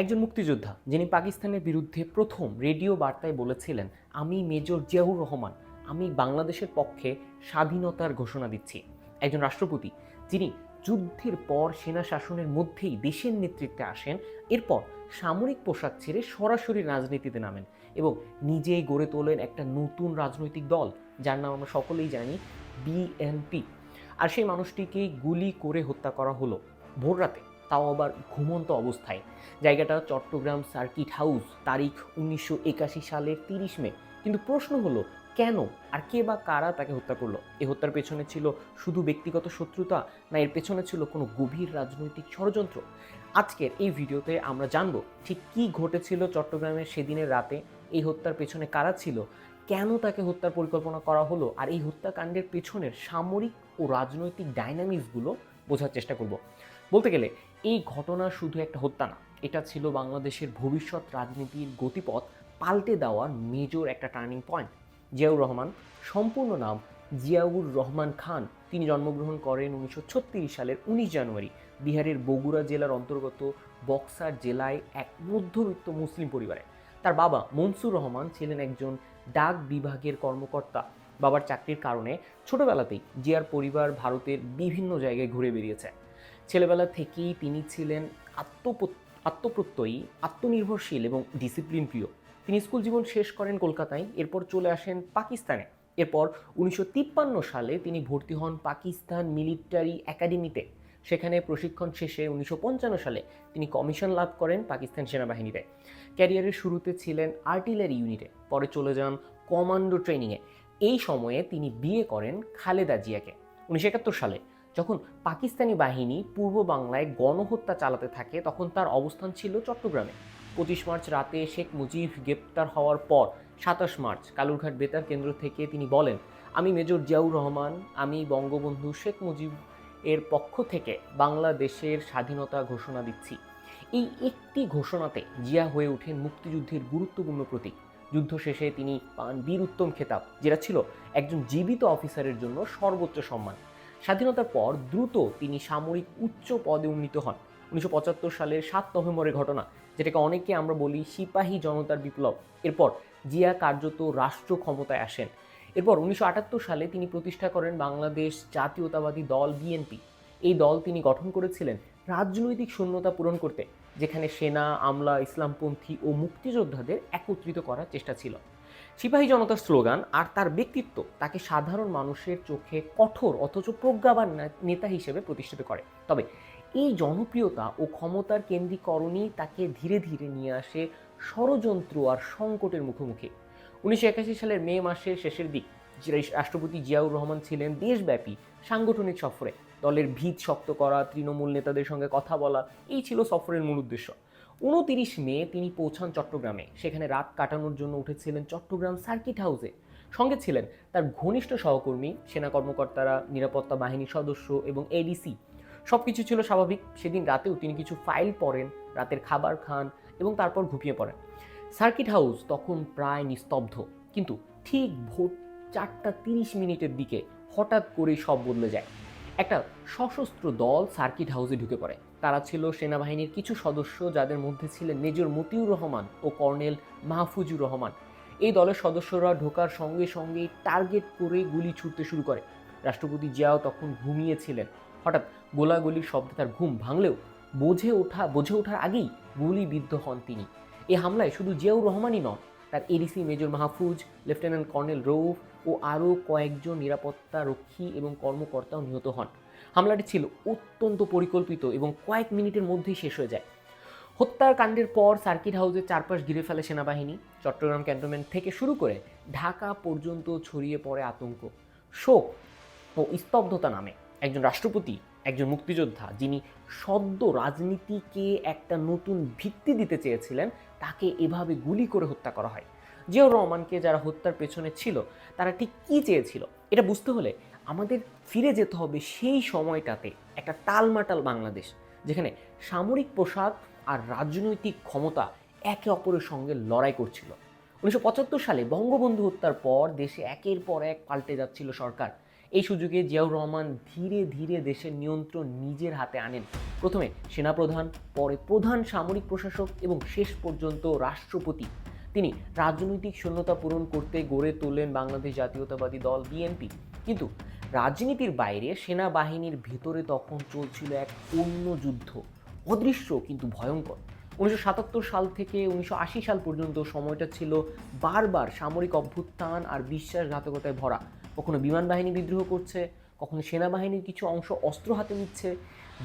একজন মুক্তিযোদ্ধা, যিনি পাকিস্তানের বিরুদ্ধে প্রথম রেডিও বার্তায় বলেছিলেন, আমি মেজর জিয়াউর রহমান, আমি বাংলাদেশের পক্ষে স্বাধীনতার ঘোষণা দিচ্ছি। একজন রাষ্ট্রপতি, যিনি যুদ্ধের পর সেনা শাসনের মধ্যেই দেশের নেতৃত্বে আসেন, এরপর সামরিক পোশাক ছেড়ে সরাসরি রাজনীতিতে নামেন এবং নিজেই গড়ে তোলেন একটা নতুন রাজনৈতিক দল, যার নাম আমরা সকলেই জানি, বিএনপি। আর সেই মানুষটিকেই গুলি করে হত্যা করা হলো। ভোররাতে তাও আবার ঘুমন্ত অবস্থায়। জায়গাটা চট্টগ্রাম সার্কিট হাউস, তারিখ উনিশশো একাশি সালের তিরিশ মে। কিন্তু প্রশ্ন হলো, কেন? আর কে বা কারা তাকে হত্যা করল? এই হত্যার পেছনে ছিল শুধু ব্যক্তিগত শত্রুতা, না এর পেছনে ছিল কোনো গভীর রাজনৈতিক ষড়যন্ত্র? আজকের এই ভিডিওতে আমরা জানব, ঠিক কী ঘটেছিল চট্টগ্রামের সেদিনের রাতে? এই হত্যার পেছনে কারা ছিল? কেন তাকে হত্যার পরিকল্পনা করা হলো? আর এই হত্যাকাণ্ডের পেছনের সামরিক ও রাজনৈতিক ডাইনামিক্সগুলো বোঝার চেষ্টা করব। বলতে গেলে এই ঘটনা শুধু একটা হত্যা না, এটা ছিল বাংলাদেশের ভবিষ্যৎ রাজনীতির গতিপথ পাল্টে দেওয়ার মেজর একটা টার্নিং পয়েন্ট জিয়াউর রহমান, সম্পূর্ণ নাম জিয়াউর রহমান খান। তিনি জন্মগ্রহণ করেন উনিশশো ছত্রিশ সালের উনিশ জানুয়ারি। বিহারের বগুড়া জেলার অন্তর্গত বক্সার জেলায় এক মধ্যবিত্ত মুসলিম পরিবারে। তার বাবা মনসুর রহমান ছিলেন একজন ডাক বিভাগের কর্মকর্তা। বাবার চাকরির কারণে ছোটবেলাতেই জিয়ার পরিবার ভারতের বিভিন্ন জায়গায় ঘুরে বেরিয়েছে ছেলেবেলা থেকেই তিনি ছিলেন আত্মপ আত্মপ্রত্যয়ী, আত্মনির্ভরশীল এবং ডিসিপ্লিন প্রিয়। তিনি স্কুল জীবন শেষ করেন কলকাতায়, এরপর চলে আসেন পাকিস্তানে। এরপর উনিশশো তিপ্পান্ন সালে তিনি ভর্তি হন পাকিস্তান মিলিটারি একাডেমিতে সেখানে প্রশিক্ষণ শেষে উনিশশো পঞ্চান্ন সালে তিনি কমিশন লাভ করেন পাকিস্তান সেনাবাহিনীতে। ক্যারিয়ারের শুরুতে ছিলেন আর্টিলারি ইউনিটে পরে চলে যান কমান্ডো ট্রেনিংয়ে এই সময়ে তিনি বিয়ে করেন খালেদা জিয়াকে। উনিশশো একাত্তর সালে যখন পাকিস্তানি বাহিনী পূর্ব বাংলায় গণহত্যা চালাতে থাকে, তখন তার অবস্থান ছিল চট্টগ্রামে। পঁচিশ মার্চ রাতে শেখ মুজিব গ্রেপ্তার হওয়ার পর, সাতাশ মার্চ কালুরঘাট বেতার কেন্দ্র থেকে তিনি বলেন, আমি মেজর জিয়াউর রহমান, আমি বঙ্গবন্ধু শেখ মুজিব এর পক্ষ থেকে বাংলাদেশের স্বাধীনতা ঘোষণা দিচ্ছি। এই একটি ঘোষণাতে জিয়া হয়ে ওঠেন মুক্তিযুদ্ধের গুরুত্বপূর্ণ প্রতীক। যুদ্ধ শেষে তিনি পান বীর উত্তম খেতাব, যেটা ছিল একজন জীবিত অফিসারের জন্য সর্বোচ্চ সম্মান। স্বাধীনতার পর দ্রুত তিনি সামরিক উচ্চ পদে উন্নীত হন। উনিশশো পঁচাত্তর সালের সাত নভেম্বরের ঘটনা, যেটাকে অনেকে আমরা বলি সিপাহী জনতার বিপ্লব। এরপর জিয়া কার্যত রাষ্ট্র ক্ষমতায় আসেন। এরপর উনিশশো আটাত্তর সালে তিনি প্রতিষ্ঠা করেন বাংলাদেশ জাতীয়তাবাদী দল বিএনপি। এই দল তিনি গঠন করেছিলেন রাজনৈতিক শূন্যতা পূরণ করতে, যেখানে সেনা, আমলা, ইসলামপন্থী ও মুক্তিযোদ্ধাদের একত্রিত করার চেষ্টা ছিল। সিপাহী জনতার স্লোগান আর তার ব্যক্তিত্ব তাকে সাধারণ মানুষের চোখে কঠোর অথচ প্রজ্ঞাবান নেতা হিসেবে প্রতিষ্ঠিত করে। তবে এই জনপ্রিয়তা ও ক্ষমতার কেন্দ্রীকরণই তাকে ধীরে ধীরে নিয়ে আসে ষড়যন্ত্র আর সংকটের মুখোমুখি। উনিশশো একাশি সালের মে মাসের শেষের দিক রাষ্ট্রপতি জিয়াউর রহমান ছিলেন দেশব্যাপী সাংগঠনিক সফরে। দলের ভিত শক্ত করা, তৃণমূল নেতাদের সঙ্গে কথা বলা, এই ছিল সফরের মূল উদ্দেশ্য। উনতিরিশ মে তিনি পৌঁছান চট্টগ্রামে। সেখানে রাত কাটানোর জন্য উঠেছিলেন চট্টগ্রাম সার্কিট হাউসে। সঙ্গে ছিলেন তার ঘনিষ্ঠ সহকর্মী, সেনা কর্মকর্তারা, নিরাপত্তা বাহিনীর সদস্য এবং এডিসি সব কিছু ছিল স্বাভাবিক। সেদিন রাতেও তিনি কিছু ফাইল পড়েন, রাতের খাবার খান এবং তারপর ঘুমিয়ে পড়েন। সার্কিট হাউস তখন প্রায় নিস্তব্ধ। কিন্তু ঠিক ভোর চারটা তিরিশ মিনিটের দিকে হঠাৎ করেই সব বদলে যায়। একটা সশস্ত্র দল সার্কিট হাউসে ঢুকে পড়ে। তারা ছিল সেনাবাহিনীর কিছু সদস্য যাদের মধ্যে ছিলেন মেজর মতিউর রহমান ও কর্নেল মাহফুজুর রহমান। এই দলের সদস্যরা ঢোকার সঙ্গে সঙ্গেই টার্গেট করে গুলি ছুটতে শুরু করে। রাষ্ট্রপতি জিয়াও তখন ঘুমিয়েছিলেন। হঠাৎ গোলাগুলির শব্দে তার ঘুম ভাঙলেও বোঝে ওঠা, বোঝে ওঠার আগেই গুলিবিদ্ধ হন তিনি। এই হামলায় শুধু জিয়াউর রহমানই নন, তার ADC major Mahfuz, lieutenant colonel Rouf ও আরও কয়েকজন নিরাপত্তা রক্ষী এবং কর্মকর্তাও নিহত হন। হামলাটি ছিল অত্যন্ত পরিকল্পিত এবং কয়েক মিনিটের মধ্যেই শেষ হয়ে যায়। হত্যার কাণ্ডের পর সার্কিট হাউসের চারপাশ ঘিরে ফেলে সেনাবাহিনী। চট্টগ্রাম ক্যান্টনমেন্ট থেকে শুরু করে ঢাকা পর্যন্ত ছড়িয়ে পড়ে আতঙ্ক। শোক ও স্তব্ধতা নামে একজন রাষ্ট্রপতি, একজন মুক্তিযোদ্ধা যিনি সদ্য রাজনীতিকে একটা নতুন ভিত্তি দিতে চেয়েছিলেন, তাকে এভাবে গুলি করে হত্যা করা হয়। জিয়াউর রহমানকে যারা হত্যার পেছনে ছিল, তারা ঠিক কী চেয়েছিল? এটা বুঝতে হলে আমাদের ফিরে যেতে হবে সেই সময়টাতে একটা টালমাটাল বাংলাদেশ, যেখানে সামরিক পোশাক আর রাজনৈতিক ক্ষমতা একে অপরের সঙ্গে লড়াই করছিল। উনিশশো পঁচাত্তর সালে বঙ্গবন্ধু হত্যার পর দেশে একের পর এক পাল্টে যাচ্ছিল সরকার। এই সুযোগে জিয়াউর রহমান ধীরে ধীরে দেশের নিয়ন্ত্রণ নিজের হাতে আনেন। প্রথমে সেনাপ্রধান, পরে প্রধান সামরিক প্রশাসক এবং শেষ পর্যন্ত রাষ্ট্রপতি। তিনি রাজনৈতিক শূন্যতা পূরণ করতে গড়ে তোলেন বাংলাদেশ জাতীয়তাবাদী দল বিএনপি। কিন্তু রাজনীতির বাইরে সেনাবাহিনীর ভেতরে তখন চলছিল এক অন্য যুদ্ধ। অদৃশ্য কিন্তু ভয়ঙ্কর। উনিশশো সাতাত্তর সাল থেকে উনিশশো আশি সাল পর্যন্ত সময়টা ছিল বারবার সামরিক অভ্যুত্থান আর বিশ্বাসঘাতকতায় ভরা। কখনো বিমান বাহিনী বিদ্রোহ করছে, কখনো সেনাবাহিনীর কিছু অংশ অস্ত্র হাতে নিচ্ছে।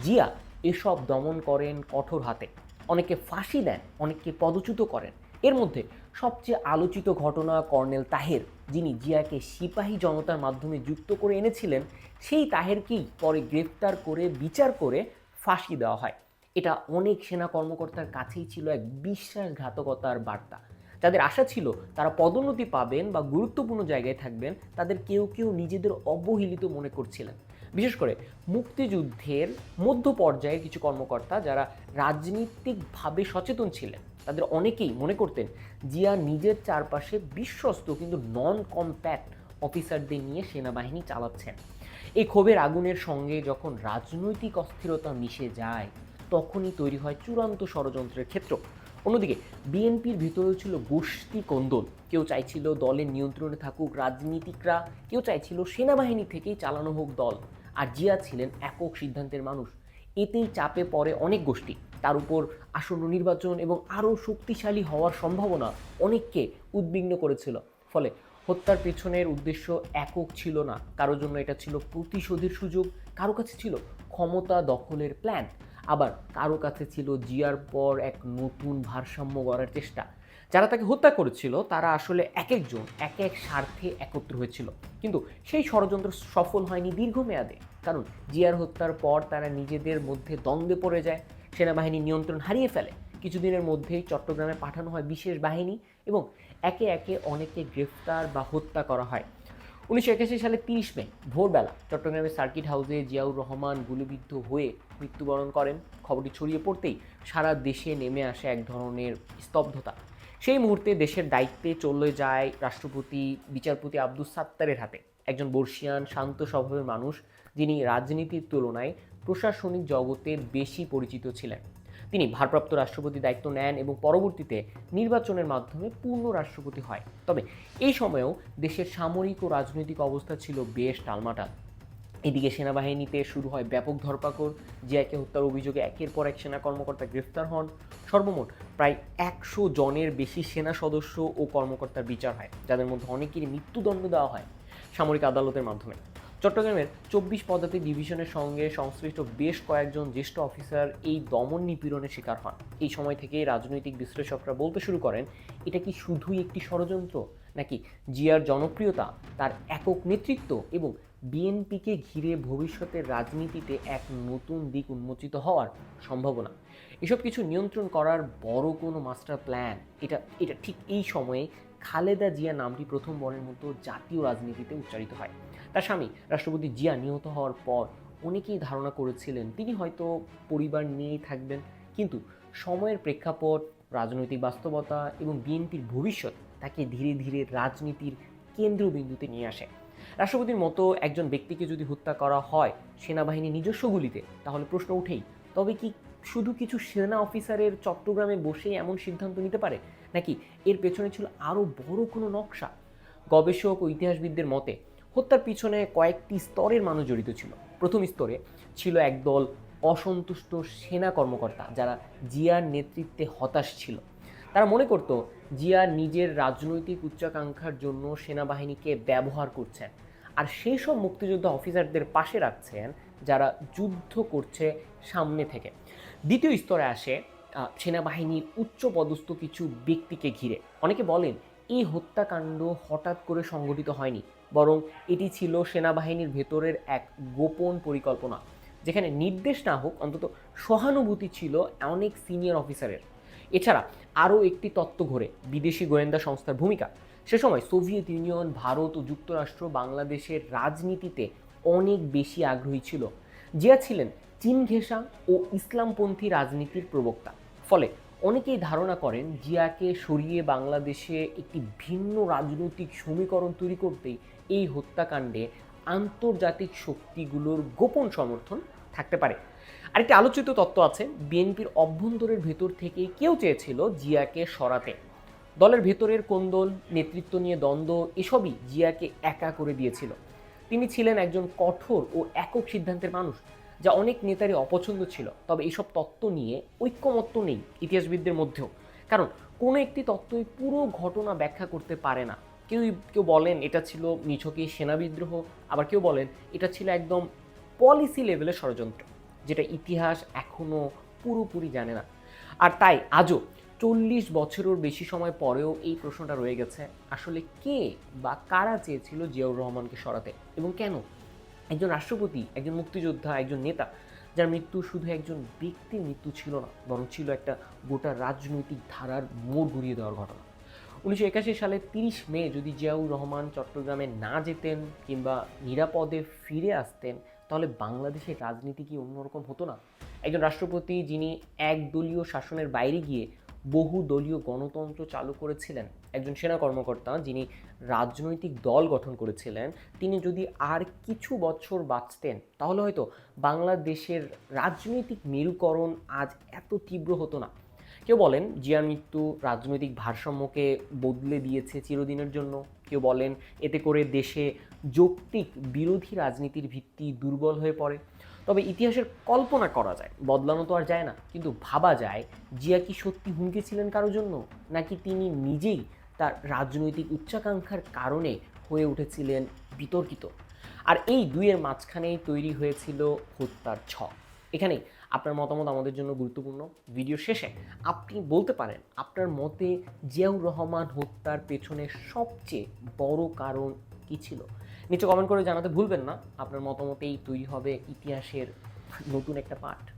জিয়া এসব দমন করেন কঠোর হাতে। অনেকে ফাঁসি দেন, অনেককে পদচ্যুত করেন। এর মধ্যে সবচেয়ে আলোচিত ঘটনা কর্নেল তাহের, যিনি জিয়াকে সিপাহী জনতার মাধ্যমে যুক্ত করে এনেছিলেন, সেই তাহেরকেই পরে গ্রেফতার করে বিচার করে ফাঁসি দেওয়া হয়। এটা অনেক সেনা কর্মকর্তার কাছেই ছিল এক বিশ্বাসঘাতকতার বার্তা। যাদের আশা ছিল তারা পদোন্নতি পাবেন বা গুরুত্বপূর্ণ জায়গায় থাকবেন, তাদের কেউ কেউ নিজেদের অবহেলিত মনে করছিলেন। বিশেষ করে মুক্তিযুদ্ধের মধ্য পর্যায়ের কিছু কর্মকর্তা যারা রাজনীতিকভাবে সচেতন ছিলেন, তাদের অনেকেই মনে করতেন জিয়া নিজের চারপাশে বিশ্বস্ত কিন্তু নন কম্প্যাক্ট অফিসারদের নিয়ে সেনাবাহিনী চালাচ্ছেন। এই ক্ষোভের আগুনের সঙ্গে যখন রাজনৈতিক অস্থিরতা মিশে যায়, তখনই তৈরি হয় চূড়ান্ত ষড়যন্ত্রের ক্ষেত্র। অন্যদিকে, বিএনপির ভিতরেও ছিল গোষ্ঠী কন্দল। কেউ চাইছিল দলের নিয়ন্ত্রণে থাকুক রাজনীতিকরা, কেউ চাইছিল সেনাবাহিনী থেকেই চালানো হোক দল। আর জিয়া ছিলেন একক সিদ্ধান্তের মানুষ। এতেই চাপে পড়ে অনেক গোষ্ঠী। তার উপর আসন্ন নির্বাচন এবং আরও শক্তিশালী হওয়ার সম্ভাবনা অনেককে উদ্বিগ্ন করেছিল। ফলে হত্যার পেছনের উদ্দেশ্য একক ছিল না। কারোর জন্য এটা ছিল প্রতিশোধের সুযোগ, কারও কাছে ছিল ক্ষমতা দখলের প্ল্যান আবার কারও কাছে ছিল জিয়ার পর এক নতুন ভারসাম্য গড়ার চেষ্টা। যারা তাকে হত্যা করেছিল, তারা আসলে এক একজন, এক এক স্বার্থে একত্র হয়েছিল। কিন্তু সেই ষড়যন্ত্র সফল হয়নি দীর্ঘমেয়াদে। কারণ জিয়ার হত্যার পর তারা নিজেদের মধ্যে দ্বন্দ্বে পড়ে যায় সেনাবাহিনী নিয়ন্ত্রণ হারিয়ে ফেলে। কিছুদিনের মধ্যেই চট্টগ্রামে পাঠানো হয় বিশেষ বাহিনী এবং একে একে অনেকে গ্রেফতার বা হত্যা করা হয়। উনিশশো একাশি সালে তিরিশ মে, ভোরবেলা চট্টগ্রামের সার্কিট হাউসে জিয়াউর রহমান গুলিবিদ্ধ হয়ে মৃত্যুবরণ করেন। খবরটি ছড়িয়ে পড়তেই সারা দেশে নেমে আসে এক ধরনের স্তব্ধতা। সেই মুহূর্তে দেশের দায়িত্বে চলে যায় রাষ্ট্রপতি বিচারপতি আব্দুস সাত্তারের হাতে। একজন বর্ষিয়ান শান্ত স্বভাবের মানুষ যিনি রাজনীতির তুলনায় প্রশাসনিক জগতে বেশি পরিচিত ছিলেন। তিনি ভারপ্রাপ্ত রাষ্ট্রপতি দায়িত্ব নেন এবং পরবর্তীতে নির্বাচনের মাধ্যমে পূর্ণ রাষ্ট্রপতি হয়। তবে এই সময়েও দেশের সামরিক ও রাজনৈতিক অবস্থা ছিল বেশ টালমাটাল। এদিকে সেনাবাহিনীতে শুরু হয় ব্যাপক ধরপাকড় জিয়াকে হত্যার অভিযোগে একের পর এক সেনা কর্মকর্তা গ্রেফতার হন। সর্বমোট প্রায় একশো জনের বেশি সেনা সদস্য ও কর্মকর্তার বিচার হয়, যাদের মধ্যে অনেকেরই মৃত্যুদণ্ড দেওয়া হয় সামরিক আদালতের মাধ্যমে। চট্টগ্রামের চব্বিশ পদাতিক ডিভিশনের সঙ্গে সংশ্লিষ্ট বেশ কয়েকজন জ্যেষ্ঠ অফিসার এই দমন নিপীড়নের শিকার হন। এই সময় থেকে রাজনৈতিক বিশ্লেষকরা বলতে শুরু করেন, এটা কি শুধুই একটি ষড়যন্ত্র? নাকি জিয়ার জনপ্রিয়তা, তার একক নেতৃত্ব এবং বিএনপিকে ঘিরে ভবিষ্যতের রাজনীতিতে এক নতুন দিক উন্মোচিত হওয়ার সম্ভাবনা? এসব কিছু নিয়ন্ত্রণ করার বড় কোনো মাস্টার প্ল্যান? এটা এটা ঠিক এই সময়ে খালেদা জিয়া নামটি প্রথম প্রথমবারের মতো জাতীয় রাজনীতিতে উচ্চারিত হয়। তার স্বামী, রাষ্ট্রপতি জিয়া নিহত হওয়ার পর অনেকেই ধারণা করেছিলেন তিনি হয়তো পরিবার নিয়েই থাকবেন। কিন্তু সময়ের প্রেক্ষাপট, রাজনৈতিক বাস্তবতা এবং বিএনপির ভবিষ্যৎ তাকে ধীরে ধীরে রাজনীতির কেন্দ্রবিন্দুতে নিয়ে আসে। রাষ্ট্রপতির মতো একজন ব্যক্তিকে যদি হত্যা করা হয় সেনাবাহিনী নিজস্ব গুলিতে, তাহলে প্রশ্ন উঠেই তবে কি শুধু কিছু সেনা অফিসারের চট্টগ্রামে বসে এমন সিদ্ধান্ত নিতে পারে? নাকি এর পেছনে ছিল আরও বড় কোনো নকশা? গবেষক ও ইতিহাসবিদদের মতে হত্যার পিছনে কয়েকটি স্তরের মানুষ জড়িত ছিল। প্রথম স্তরে ছিল একদল অসন্তুষ্ট সেনা কর্মকর্তা যারা জিয়ার নেতৃত্বে হতাশ ছিল। তারা মনে করত, জিয়া নিজের রাজনৈতিক উচ্চাকাঙ্ক্ষার জন্য সেনাবাহিনীকে ব্যবহার করছেন আর সেই সব মুক্তিযোদ্ধা অফিসারদের পাশে রাখছেন যারা যুদ্ধ করছে সামনে থেকে। দ্বিতীয় স্তরে আসে সেনাবাহিনীর উচ্চ পদস্থ কিছু ব্যক্তিকে ঘিরে। অনেকে বলেন, এই হত্যাকাণ্ড হঠাৎ করে সংগঠিত হয়নি। বরং এটি ছিল সেনাবাহিনীর ভেতরের এক গোপন পরিকল্পনা, যেখানে নির্দেশ না হোক অন্তত সহানুভূতি ছিল অনেক সিনিয়র অফিসারের। এছাড়া আরও একটি তত্ত্ব ঘোরে, বিদেশি গোয়েন্দা সংস্থার ভূমিকা। সে সময় সোভিয়েত ইউনিয়ন, ভারত ও যুক্তরাষ্ট্র বাংলাদেশের রাজনীতিতে অনেক বেশি আগ্রহী ছিল। জিয়া ছিলেন চীন ঘেঁষা ও ইসলামপন্থী রাজনীতির প্রবক্তা। ফলে অনেকেই ধারণা করেন, জিয়াকে সরিয়ে বাংলাদেশে একটি ভিন্ন রাজনৈতিক সমীকরণ তৈরি করতেই এই হত্যাকাণ্ডে আন্তর্জাতিক শক্তিগুলোর গোপন সমর্থন থাকতে পারে। আরেকটি আলোচিত তত্ত্ব আছে, বিএনপির অভ্যন্তরের ভেতর থেকে কেউ চেয়েছিল জিয়াকে সরাতে। দলের ভেতরের কোন্দল নেতৃত্ব নিয়ে দ্বন্দ্ব, এসবই জিয়াকে একা করে দিয়েছিল। তিনি ছিলেন একজন কঠোর ও একক সিদ্ধান্তের মানুষ, যা অনেক নেতারই অপছন্দ ছিল। তবে এইসব তত্ত্ব নিয়ে ঐক্যমত্য নেই ইতিহাসবিদদের মধ্যেও। কারণ কোনো একটি তত্ত্বই পুরো ঘটনা ব্যাখ্যা করতে পারে না। কেউ কেউ বলেন এটা ছিল নিছকই সেনা বিদ্রোহ, আবার কেউ বলেন এটা ছিল একদম পলিসি লেভেলের ষড়যন্ত্র, যেটা ইতিহাস এখনও পুরোপুরি জানে না। আর তাই আজও চল্লিশ বছরের বেশি সময় পরেও এই প্রশ্নটা রয়ে গেছে, আসলে কে বা কারা চেয়েছিল জিয়াউর রহমানকে সরাতে এবং কেন? একজন রাষ্ট্রপতি, একজন মুক্তিযোদ্ধা, একজন নেতা, যার মৃত্যু শুধু একজন ব্যক্তির মৃত্যু ছিল না, বরং ছিল একটা গোটা রাজনৈতিক ধারার মোড় ঘুরিয়ে দেওয়ার ঘটনা। উনিশশো একাশি সালে তিরিশ মে যদি জিয়াউর রহমান চট্টগ্রামে না যেতেন কিংবা নিরাপদে ফিরে আসতেন, তাহলে বাংলাদেশের রাজনীতি কি অন্যরকম হতো না? একজন রাষ্ট্রপতি যিনি একদলীয় শাসনের বাইরে গিয়ে বহু দলীয় গণতন্ত্র চালু করেছিলেন, একজন সেনা কর্মকর্তা যিনি রাজনৈতিক দল গঠন করেছিলেন, তিনি যদি আর কিছু বছর বাঁচতেন, তাহলে হয়তো বাংলাদেশের রাজনৈতিক মেরুকরণ আজ এত তীব্র হতো না। কেউ বলেন জিয়ার মৃত্যু রাজনৈতিক ভারসাম্যকে বদলে দিয়েছে চিরদিনের জন্য। কেউ বলেন এতে করে দেশে যৌক্তিক বিরোধী রাজনীতির ভিত্তি দুর্বল হয়ে পড়ে। তবে ইতিহাসের কল্পনা করা যায়, বদলানো তো আর যায় না। কিন্তু ভাবা যায়, জিয়া কি সত্যি হুমকি ছিলেন কারোর জন্য? নাকি তিনি নিজেই তার রাজনৈতিক উচ্চাকাঙ্ক্ষার কারণে হয়ে উঠেছিলেন বিতর্কিত? আর এই দুইয়ের মাঝখানেই তৈরি হয়েছিল হত্যার ছক। এখানেই আপনার মতামত আমাদের জন্য গুরুত্বপূর্ণ। ভিডিও শেষে আপনি বলতে পারেন, আপনার মতে জিয়াউর রহমান হত্যার পেছনে সবচেয়ে বড় কারণ কী ছিল? নিচে কমেন্ট করে জানাতে ভুলবেন না। আপনার মতামতেই তৈরি হবে ইতিহাসের নতুন একটা পাঠ।